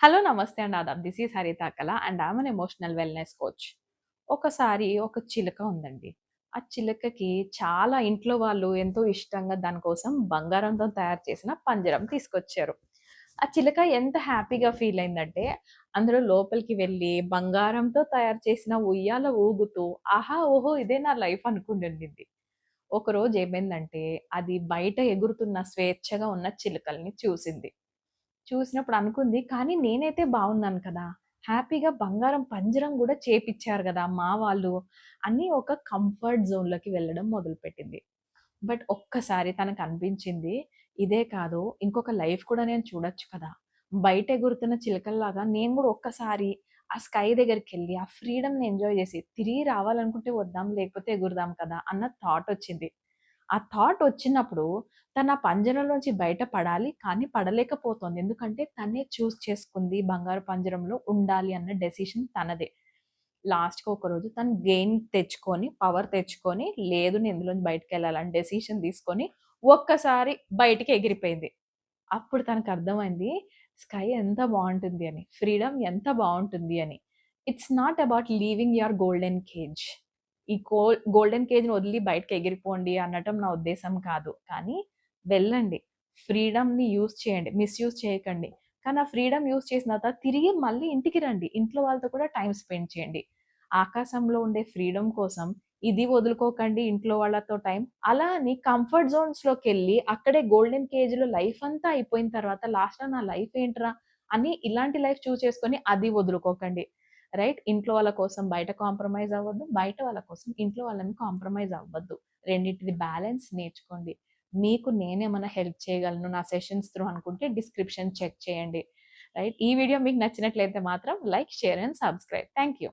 Hello నమస్తే అండి Aadab. This is Haritha Kala and I'm an emotional wellness coach. ఒకసారి ఒక చిలుక ఉందండి. ఆ చిలుకకి చాలా ఇంట్లో వాళ్ళు ఎంతో ఇష్టంగా దానికోసం బంగారంతో తయారు చేసిన పంజరం తీసుకొచ్చారు. ఆ చిలుక ఎంత హ్యాపీగా ఫీల్ అయిందంటే అందులో లోపలికి వెళ్ళి బంగారంతో తయారు చేసిన ఉయ్యాల ఊగుతూ ఆహా ఓహో ఇదే నా లైఫ్ అనుకుంటుండింది ఒకరోజు ఏమైందంటే అది బయట ఎగురుతున్న స్వేచ్ఛగా ఉన్న చిలుకల్ని చూసింది. చూసినప్పుడు అనుకుంది కానీ నేనైతే బాగున్నాను కదా. హ్యాపీగా బంగారం పంజరం కూడా చేపిచ్చారు కదా మా వాళ్ళు అని ఒక కంఫర్ట్ జోన్లోకి వెళ్ళడం మొదలుపెట్టింది. బట్ ఒక్కసారి తనకు అనిపించింది ఇదే కాదు ఇంకొక లైఫ్ కూడా నేను చూడొచ్చు కదా. బయట ఎగురుతున్న చిలకల్లాగా నేను కూడా ఒక్కసారి ఆ స్కై దగ్గరికి వెళ్ళి ఆ ఫ్రీడమ్ని ఎంజాయ్ చేసి తిరిగి రావాలనుకుంటే వద్దాం లేకపోతే ఎగురుదాం కదా అన్న థాట్ వచ్చింది. ఆ థాట్ వచ్చినప్పుడు తన పంజరంలోంచి బయట పడాలి కానీ పడలేకపోతుంది. ఎందుకంటే తనే చూస్ చేసుకుంది బంగారు పంజరంలో ఉండాలి అన్న డెసిషన్ తనదే. లాస్ట్కి ఒకరోజు తను గెయిన్ తెచ్చుకొని పవర్ తెచ్చుకొని లేదు నేను ఇందులోంచి బయటకు వెళ్ళాలని డెసిషన్ తీసుకొని ఒక్కసారి బయటికి ఎగిరిపోయింది. అప్పుడు తనకు అర్థమైంది స్కై ఎంత బాగుంటుంది అని ఫ్రీడమ్ ఎంత బాగుంటుంది అని. It's not about leaving your golden cage ఈ గోల్ గోల్డెన్ కేజ్ని వదిలి బయటకు ఎగిరిపోండి అనటం నా ఉద్దేశం కాదు. కానీ వెళ్ళండి. ఫ్రీడమ్ని యూజ్ చేయండి. మిస్యూజ్ చేయకండి. కానీ ఆ ఫ్రీడమ్ యూజ్ చేసిన తర్వాత తిరిగి మళ్ళీ ఇంటికి రండి. ఇంట్లో వాళ్ళతో కూడా టైం స్పెండ్ చేయండి. ఆకాశంలో ఉండే ఫ్రీడమ్ కోసం ఇది వదులుకోకండి. ఇంట్లో వాళ్ళతో టైం అలా అని కంఫర్ట్ జోన్స్లోకి వెళ్ళి అక్కడే గోల్డెన్ కేజ్లో లైఫ్ అంతా అయిపోయిన తర్వాత లాస్ట్లో నా లైఫ్ ఏంట్రా? అని ఇలాంటి లైఫ్ చూస్ చేసుకొని అది వదులుకోకండి. రైట్? ఇంట్లో వాళ్ళ కోసం బయట కాంప్రమైజ్ అవ్వద్దు బయట వాళ్ళ కోసం ఇంట్లో వాళ్ళని కాంప్రమైజ్ అవ్వద్దు. రెండింటిది బ్యాలెన్స్ నేర్చుకోండి. మీకు నేనేమైనా హెల్ప్ చేయగలను నా సెషన్స్ త్రూ అనుకుంటే డిస్క్రిప్షన్ చెక్ చేయండి. రైట్? ఈ వీడియో మీకు నచ్చినట్లయితే మాత్రం like share and subscribe. Thank you